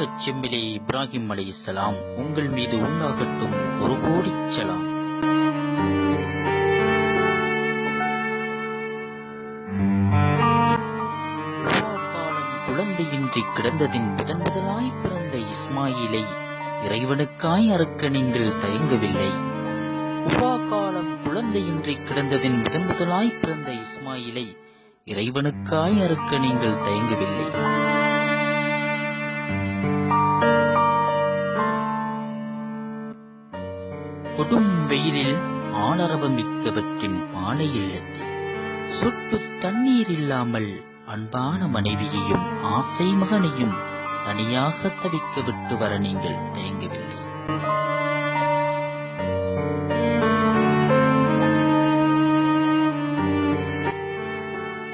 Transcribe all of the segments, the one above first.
தியாகச் செம்மிலே இப்ராஹிம் அலைஹிஸ்ஸலாம் உங்கள் மீது உண்டாகட்டும் ஒரு கோடி சலாம். குழந்தையின்றி கிடந்ததின் முதன் முதலாய் பிறந்த இஸ்மாயிலை இறைவனுக்காய் அறுக்க நீங்கள் தயங்கவில்லை. உபா காலம் குழந்தையின்றி கிடந்ததின் முதன் முதலாய் பிறந்த இஸ்மாயிலை இறைவனுக்காய் அறுக்க நீங்கள் தயங்கவில்லை. கொடும் வெயிலில் ஆளரவம் மிக்கவற்றின் பாலை இல்லத்தில். சொட்டு தண்ணீர் இல்லாமல் அன்பான மனைவியையும் ஆசை மகனையும் தனியாக தவிக்க விட்டு வர நீங்கள் தயங்கவில்லை.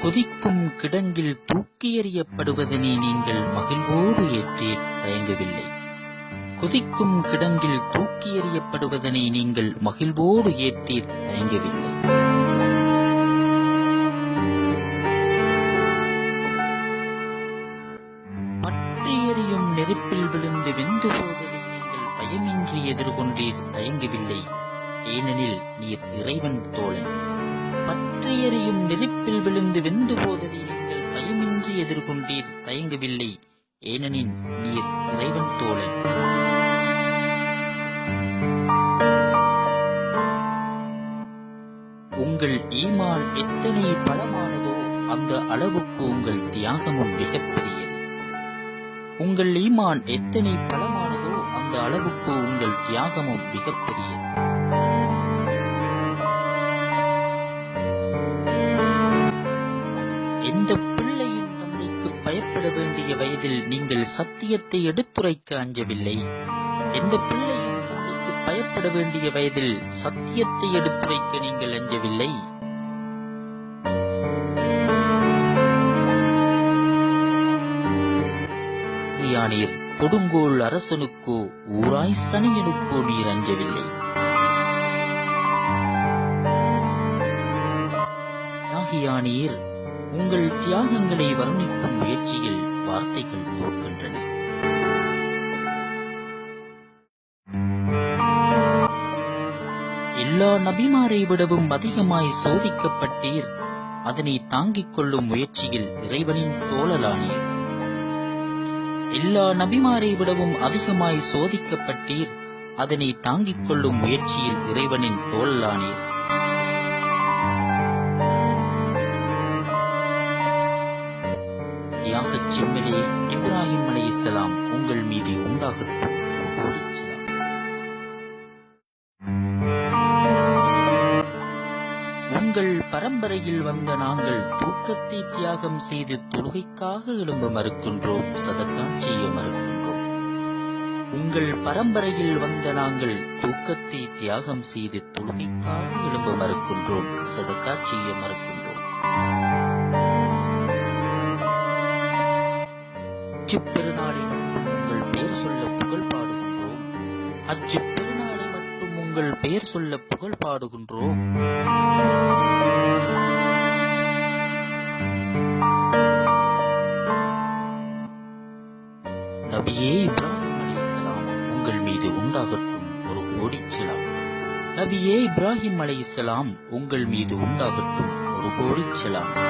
கொதிக்கும் கிடங்கில் தூக்கி எறியப்படுவதனை நீங்கள் மகிழ்வோடு ஏற்றி தயங்கவில்லை. கொதிக்கும் கிடங்கில் தூக்கி எறியப்படுவதனை நீங்கள் மகிழ்வோடு ஏற்றீர் தயங்கவில்லை. பற்றி எறியும் நெருப்பில் விழுந்து வெந்து போதலை நீங்கள் பயமின்றி எதிர்கொண்டீர் தயங்கவில்லை. ஏனெனில் நீர் இறைவன் தோழன். பற்றி எறியும் நெருப்பில் விழுந்து வெந்து போதலை நீங்கள் பயமின்றி எதிர்கொண்டீர் தயங்கவில்லை. ஏனெனில் நீர் இறைவன் தோழன். உங்கள் ஈமான் எத்தனை பலமானதோ அந்த அளவுக்கு உங்கள் தியாகமும் மிகப்பெரியது. உங்கள் ஈமான் எத்தனை பலமானதோ அந்த அளவுக்கு உங்கள் தியாகமும் மிகப்பெரியது. எந்த பிள்ளையும் தந்தைக்கு பயப்பட வேண்டிய வயதில் நீங்கள் சத்தியத்தை எடுத்துரைக்க அஞ்சவில்லை. எந்த பயப்பட வேண்டிய வயதில் சத்தியத்தை எடுத்துரைக்க நீங்கள் அஞ்சவில்லை? நீர் கொடுங்கோல் அரசனுக்கோ ஊராய் சனியனுக்கோ நீர் அஞ்சவில்லை. நாகியானீர் உங்கள் தியாகங்களை வர்ணிக்கும் முயற்சியில் வார்த்தைகள் தோற்க எல்லா நபிமாரை விடவும் அதிகமாய் சோதிக்கப்பட்டீர். அதனை தாங்கிக் கொள்ளும் முயற்சியில் இறைவனின் தோழலானீர் எல்லா நபிமாரை விடவும் அதிகமாய் சோதிக்கப்பட்டீர். அதனை தாங்கிக் கொள்ளும் முயற்சியில் இறைவனின் தோழலானீர் யாகச் செம்மிலே இப்ராஹிம் அலைஹிஸ்ஸலாம் உங்கள் மீது உண்டாகட்டும். உங்கள் பரம்பரையில் வந்த நாங்கள் தூக்கத்தை தியாகம் செய்து தொழுகைக்காக எழும்ப மறுக்கின்றோம் சதக்கா செய்ய மறுக்கின்றோம். உங்கள் பரம்பரையில் வந்த நாங்கள் தூக்கத்தை தியாகம் செய்து தொழுகைக்காக எழும்ப மறுக்கின்றோம் சதக்கா செய்ய மறுக்கின்றோம். அச்சுப்பெருநாளை மட்டும் உங்கள் பெயர் சொல்ல புகழ் பாடுகின்றோம். அச்சுப்பெருநாளை மட்டும் உங்கள் பெயர் சொல்ல புகழ் பாடுகின்றோம். நபியே இப்ராஹிம் அலைஹிஸ்ஸலாம் உங்கள் மீது உண்டாகட்டும் ஒரு கோடிச்சலாம். நபியே இப்ராஹிம் அலைஹிஸ்ஸலாம் உங்கள் மீது உண்டாகட்டும் ஒரு கோடிச்சலாம்.